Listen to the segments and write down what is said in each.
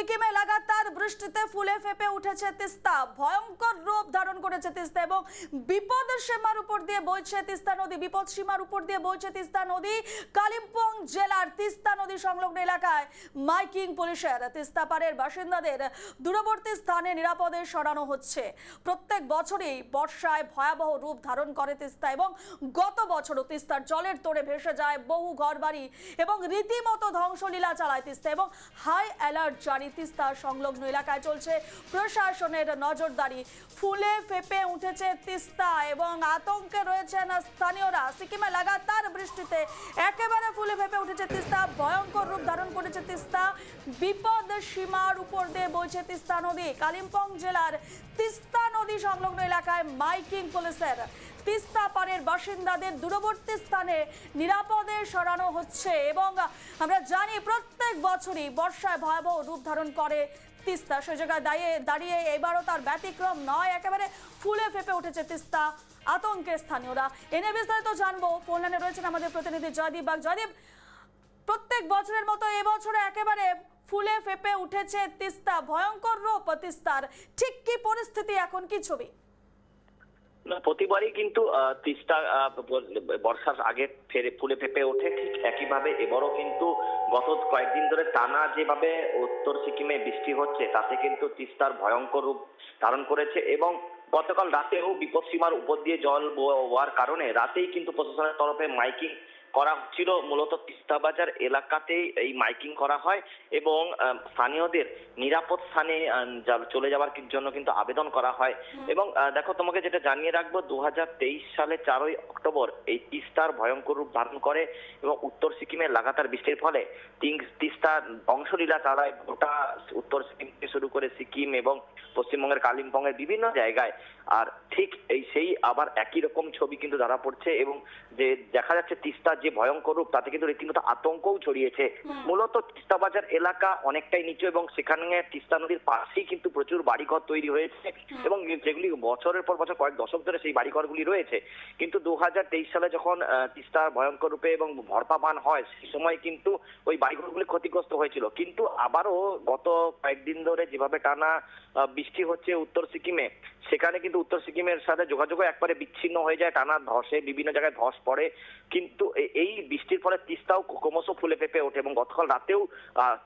সিকিমে লাগাতার বৃষ্টিতে ফুলে ফেপে উঠেছে তিস্তা। ভয়ঙ্কর রূপ ধারণ করেছে তিস্তা এবং বিপদ সীমার উপর দিয়ে বইছে তিস্তা নদী। বিপদ সীমার উপর দিয়ে বইছে তিস্তা নদী কালিম্পং জেলার তিস্তা নদী সংলগ্ন এলাকায়। মাইকিং পুলিশের তিস্তা পাড়ের বাসিন্দাদের দূরবর্তী স্থানে নিরাপদে সরানো হচ্ছে। প্রত্যেক বছরই বর্ষায় ভয়াবহ রূপ ধারণ করে তিস্তা এবং গত বছরও তিস্তার জলের তোড়ে ভেসে যায় বহু ঘরবাড়ি এবং রীতিমতো ধ্বংসলীলা চালায় তিস্তা এবং হাই অ্যালার্ট জারি তিস্তা সংলগ্ন এলাকায় চলছে প্রশাসনের নজরদারি। ফুলে ফেপে উঠেছে তিস্তা এবং আতঙ্কে রয়েছেন স্থানীয়রা। সিকিমে লাগাতার বৃষ্টিতে একেবারে ফুলে ফেপে উঠেছে তিস্তা। ভয়ঙ্কর রূপ ধারণ করেছে তিস্তা। বিপদ সীমার উপর দিয়ে বইছে তিস্তা নদী। কালিম্পং জেলার তিস্তা নদী সংলগ্ন এলাকায় মাইকিং পুলিশের তিস্তা পাড়ের বাসিন্দাদের দূরবর্তী স্থানে নিরাপদে সরানো হচ্ছে এবং আমরা জানি প্রত্যেক বছরই বর্ষায় ভয়াবহ রূপ ধারণ করে তিস্তা। সে জায়গায় দাঁড়িয়ে দাঁড়িয়ে এবারও তার ব্যতিক্রম নয়, একেবারে ফুলে ফেপে উঠেছে তিস্তা আতঙ্কে স্থানীয়রা। এনে বিস্তারিত জানব। ফোন লাইনে রয়েছেন আমাদের প্রতিনিধি জয়দীপ বাগ। জয়দীপ, প্রত্যেক বছরের মতো এবছরে একেবারে ফুলে ফেপে উঠেছে তিস্তা, ভয়ঙ্কর রূপ তিস্তার। ঠিক কি পরিস্থিতি, এখন কি ছবি? না, প্রতিবারই কিন্তু তিস্তা বর্ষার আগে ফেরে, ফুলে ফেপে ওঠে, ঠিক একইভাবে এবারও কিন্তু গত কয়েকদিন ধরে টানা যেভাবে উত্তর সিকিমে বৃষ্টি হচ্ছে, তাতে কিন্তু তিস্তার ভয়ঙ্কর রূপ ধারণ করেছে এবং গতকাল রাতেও বিপদসীমার উপর দিয়ে জল হওয়ার কারণে রাতেই কিন্তু প্রশাসনের তরফে মাইকিং করা হচ্ছিল মূলত তিস্তা বাজার এলাকাতেই এই মাইকিং করা হয় এবং স্থানীয়দের নিরাপদ স্থানে চলে যাওয়ার জন্য কিন্তু আবেদন করা হয়। এবং দেখো তোমাকে যেটা জানিয়ে রাখব দু সালে চারই অক্টোবর এই তিস্তার ভয়ঙ্কর রূপ ধারণ করে এবং উত্তর সিকিমে লাগাতার বৃষ্টির ফলে তিস্তা ধ্বংসলীলা চালায় গোটা উত্তর সিকিম থেকে শুরু করে সিকিম এবং পশ্চিমবঙ্গের কালিম্পংয়ের বিভিন্ন জায়গায়। আর ঠিক এই সেই আবার একই রকম ছবি কিন্তু ধরা পড়ছে এবং যে দেখা যাচ্ছে তিস্তার যে ভয়ঙ্কর রূপ তাতে কিন্তু রীতিমতো আতঙ্কও ছড়িয়েছে। মূলত তিস্তা বাজার এলাকা অনেকটাই নিচু এবং সেখানে তিস্তা নদীর পাশেই কিন্তু প্রচুর বাড়িঘর তৈরি হয়েছে এবং যেগুলি বছরের পর বছর কয়েক দশক ধরে সেই বাড়িঘরগুলি রয়েছে। কিন্তু দুহাজার তেইশ সালে যখন তিস্তার ভয়ঙ্কর রূপে এবং ভরপাবান হয় সেই সময় কিন্তু ওই বাড়িঘরগুলি ক্ষতিগ্রস্ত হয়েছিল। কিন্তু আবারও গত কয়েকদিন ধরে যেভাবে টানা বৃষ্টি হচ্ছে উত্তর সিকিমে সেখানে কিন্তু উত্তর সিকিমের সাথে যোগাযোগও একবারে বিচ্ছিন্ন হয়ে যায়। টানা ধসে বিভিন্ন জায়গায় ধস পড়ে। কিন্তু এই বৃষ্টির ফলে তিস্তাও ক্রমশ ফুলে পেঁপে ওঠে এবং গতকাল রাতেও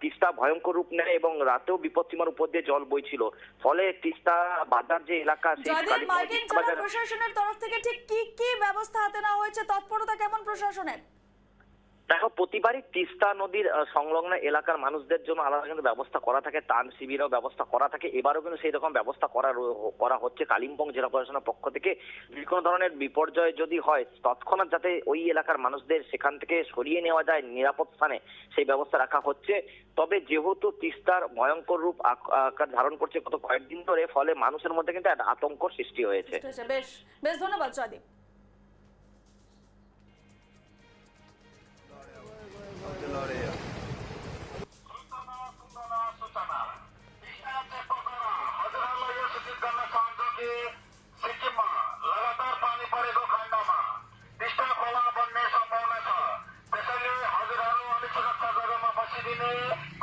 তিস্তা ভয়ঙ্কর রূপ নেয় এবং রাতেও বিপদসীমার উপর দিয়ে জল বইছিল। ফলে তিস্তা বাজার যে এলাকা সেই প্রশাসনের তরফ থেকে ঠিক কি কি ব্যবস্থা হাতে নেওয়া হয়েছে তৎপরতা কেমন প্রশাসনের? দেখো, প্রতিবারই তিস্তা নদীর সংলগ্ন এলাকার মানুষদের জন্য আলাদা কিন্তু ব্যবস্থা করা থাকে, ত্রাণ শিবিরও ব্যবস্থা করা থাকে। এবারও কিন্তু সেই রকম ব্যবস্থা করা করা হচ্ছে। কালিম্পং জেলা প্রশাসনের পক্ষ থেকে যে কোনো ধরনের বিপর্যয় যদি হয়, তৎক্ষণাৎ যাতে ওই এলাকার মানুষদের সেখান থেকে সরিয়ে নেওয়া যায়, নিরাপদ স্থানে সেই ব্যবস্থা রাখা হচ্ছে। তবে যেহেতু তিস্তার ভয়ঙ্কর রূপ আকার ধারণ করছে, গত কয়েকদিন ধরে ফলে মানুষের মধ্যে কিন্তু একটা আতঙ্ক সৃষ্টি হয়েছে। বেশ বেশ ধন্যবাদ मध्ये सूचित गर्न चाहन्छु कि सिक्किममा लगातार पानी परेको खण्डमा टिस्टा खोला बन्ने सम्भावना छ त्यसैले हजुरहरू अलिक सुरक्षा जग्गामा बसिदिने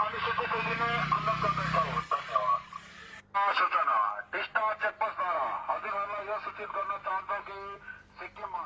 अनि सुति दिने अनुरोध गर्दैछौँ धन्यवाद। हाँ, सूचना टिस्टा चेकपोस्टद्वारा हजुरहरूलाई यो सूचित गर्न चाहन्छौँ कि सिक्किममा